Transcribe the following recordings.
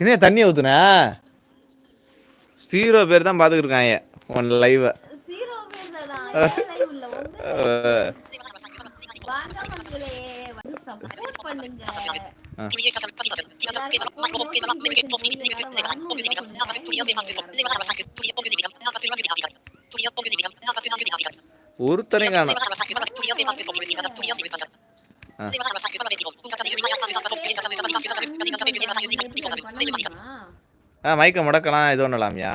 என்ன தண்ணி ஊத்துன? ஜீரோ பேர் தான் பார்த்துக்கிட்டு இருக்காங்க உன் லைவை ஒருத்தரையும் காணும். ஆ மைக்கை முடக்கலாம். இது ஒன்றலாம்யா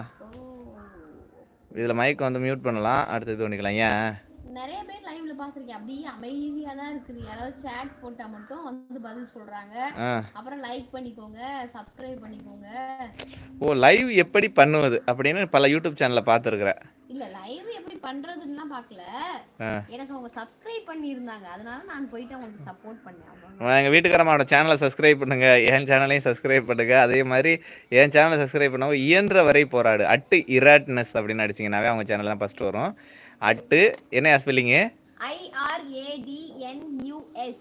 இதில் மைக்கை வந்து மியூட் பண்ணலாம். அடுத்து இது பண்ணிக்கலாம் ஏன்? நிறைய பேர் லைவ்ல பாத்திருக்கேன் அப்படியே அமைதியா தான் இருக்குது. யாராவது சேட் போட்டா மட்டும் வந்து பதில் சொல்றாங்க. அப்புறம் லைக் பண்ணிக்கோங்க. சப்ஸ்கிரைப் பண்ணிக்கோங்க. ஓ லைவ் எப்படி பண்ணுவது அப்படின்னு பல யூடியூப் சேனலில் பார்த்துருக்குறேன். இல்ல லைவ் எப்படி பண்றதுன்னுலாம் பார்க்கல. எனக்கு அவங்க சப்ஸ்கிரைப் பண்ணியிருந்தாங்க. அதனால நான் போயிட்டு அவங்களுக்கு சப்போர்ட் பண்ணேன். எங்கள் வீட்டுக்காரமாவோட சேனலை சப்ஸ்கிரைப் பண்ணுங்க. என் சேனலையும் சப்ஸ்கிரைப் பண்ணுங்க. அதே மாதிரி என் சேனலை சப்ஸ்கிரைப் பண்ணவங்க இயன்ற வரை போராடு. அட்டு இராட்னஸ் அப்படின்னு அடிச்சிங்கனாவே அவங்க சேனல் தான் ஃபஸ்ட்டு வரும். அட்டு என்ன ஸ்பெல்லிங்கு IRADNUS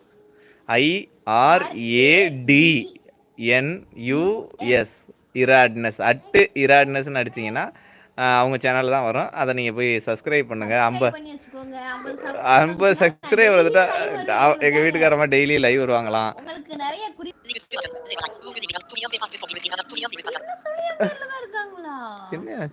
ஐஆர்ஏடிஎன்யூஎஸ் இராட்னஸ். அட்டு இராட்னஸ்னு அடிச்சிங்கன்னா அவங்க சேனல் தான் வரும். அதை நீங்கள் போய் சப்ஸ்கிரைப் பண்ணுங்கள் ஐம்பது Subscribe பண்ணி வச்சுக்கோங்க. 50 ஐம்பது சப்ஸ்கிரைப் வந்துட்டா எங்கள் வீட்டுக்காரமா டெய்லி லைவ் வருவாங்களாம். உங்களுக்கு நிறைய குறிப்பு என்ன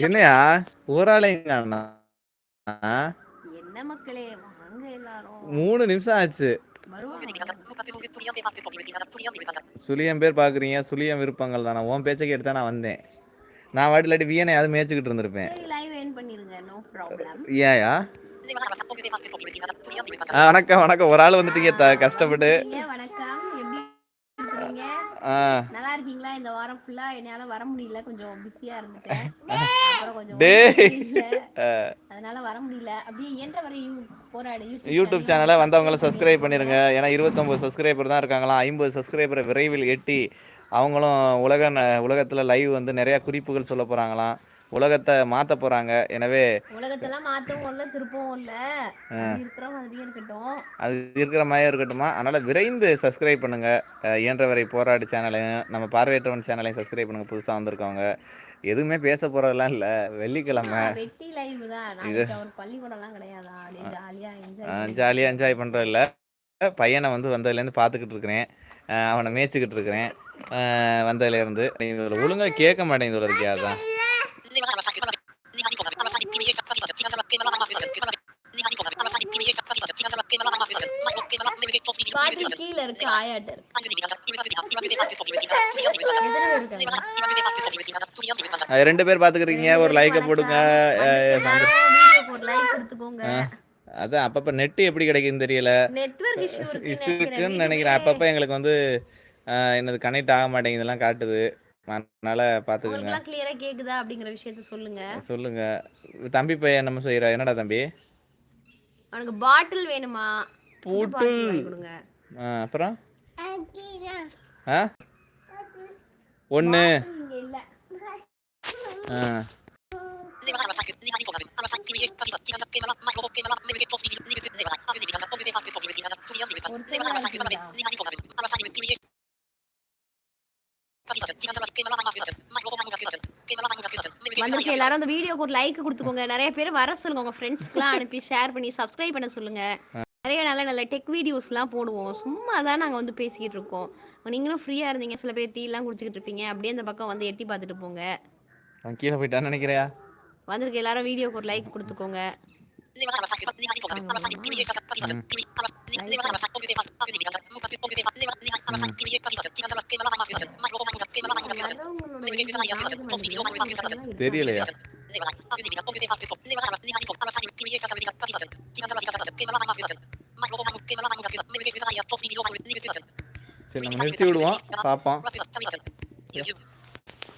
என்னையா? ஒரு ஆளையும் காணோம். ஆ? என்ன மக்களே வாங்க எல்லாரும். மூணு நிமிஷம் ஆச்சு. சுழியம் பேர் பார்க்குறீங்க சுழியம் விருப்பங்கள் தானே? உன் பேச்சை கேட்டு தான் நான் வந்தேன். நான் வாட்டி இல்லாட்டி வீணை அது மேய்ச்சிக்கிட்டு இருந்திருப்பேன். சரி லைவ் எண்ட் பண்ணிருங்க நோ ப்ராப்ளம் ஏயா வணக்கம். வணக்கம் ஒரு ஆள் வந்துட்டீங்க கஷ்டப்பட்டு வணக்கம் எப்படி இருக்கீங்க ஆ நல்லா இருக்கீங்களா இந்த வாரம் ஃபுல்லா என்னால வர முடியல. கொஞ்சம் பிஸியா இருந்துட்டேன். அப்புறம் கொஞ்சம். அதனால வர முடியல. அப்படியே இயன்ற வரை போராடு. யூடியூப் சேனலை வந்தவங்கள சப்ஸ்கிரைப் பண்ணிருங்க. ஏன்னா இருபத்தொம்பது சப்ஸ்கிரைபர் தான் இருக்காங்களாம். ஐம்பது சப்ஸ்கிரைபரை விரைவில் எட்டி அவங்களும் உலக உலகத்துல லைவ் வந்து நிறைய குறிப்புகள் சொல்ல போறாங்களாம். உலகத்தை மாத்த போறாங்க. எனவே உலகத்தெல்லாம் மாத்தவும் இல்ல திருப்பவும் இல்ல. இருக்கிற மாதிரியே இருக்கட்டும். அது இருக்கிற மாதிரி இருக்கட்டுமா? அதனால விரைந்து சப்ஸ்கிரைப் பண்ணுங்க. இயன்றவரை போராடு சேனலையும் நம்ம பார்வையற்றவன் சேனலையும் சப்ஸ்கிரைப் பண்ணுங்க. புதுசா வந்திருக்கவங்க. எதுவுமே பேச போறதெல்லாம் இல்ல. வெள்ளிக்கிழமை. வெட்டி லைவ் தான். நாளைக்கு அவர் பள்ளிக்கூடம் எல்லாம் கிடையாதா? ஜாலியா என்ஜாய் ஜாலியாக என்ஜாய் பண்ணுறது இல்லை பையனை வந்து வந்ததுலேருந்து பார்த்துக்கிட்டு இருக்கிறேன். அவனை மேய்ச்சிக்கிட்டு இருக்கிறேன். வந்ததுலேருந்து. ஒழுங்காக கேட்க மாட்டேங்குது ஒரு இருக்கியா கீழ இருக்கு ஆயாட்டர் ரெண்டு பேர் பார்த்துக்கிறீங்க ஒரு லைக்கை போடுங்க. அதான் அப்பப்போ நெட்டு எப்படி கிடைக்குதுன்னு தெரியல. இஷ்யூ இருக்குன்னு நினைக்கிறேன். அப்பப்போ எங்களுக்கு வந்து என்னது கனெக்ட் ஆக மாட்டேங்குதெல்லாம் காட்டுது. அதனால உங்களுக்குலாம் கிளியரா கேக்குதா அப்படிங்கிற விஷயத்த சொல்லுங்க. சொல்லுங்க. தம்பி பையன் நம்ம செய்கிற என்னடா தம்பி? அவனுக்கு பாட்டில் வேணுமா? பாட்டில் அப்புறம்? ஆ? வந்திருக்க. எல்லாரும் அந்த வீடியோக்கு ஒரு லைக் கொடுத்துக்கோங்க. நிறைய பேர் வர சொல்லுங்க. உங்க ஃப்ரெண்ட்ஸ்க்குலாம் அனுப்பி ஷேர் பண்ணி சப்ஸ்கிரைப் பண்ண சொல்லுங்க. நிறைய நல்ல நல்ல டெக் வீடியோஸ்லாம் போடுவோம். சும்மா தான் நாங்கள் வந்து பேசிக்கிட்டு இருக்கோம். நீங்களும் ஃப்ரீயாக இருந்தீங்க. சில பேர் டீலாம் குடிச்சிக்கிட்டு இருப்பீங்க. அப்படியே அந்த பக்கம் வந்து எட்டி பார்த்துட்டு போங்க. கீழே போயிட்டான்னு நினைக்கிறியா? வந்திருக்க. எல்லாரும் வீடியோக்கு ஒரு லைக் கொடுத்துக்கோங்க. தெரியலையா? சரி நம்ம நிறுத்தி விடுவோம். பார்ப்போம்.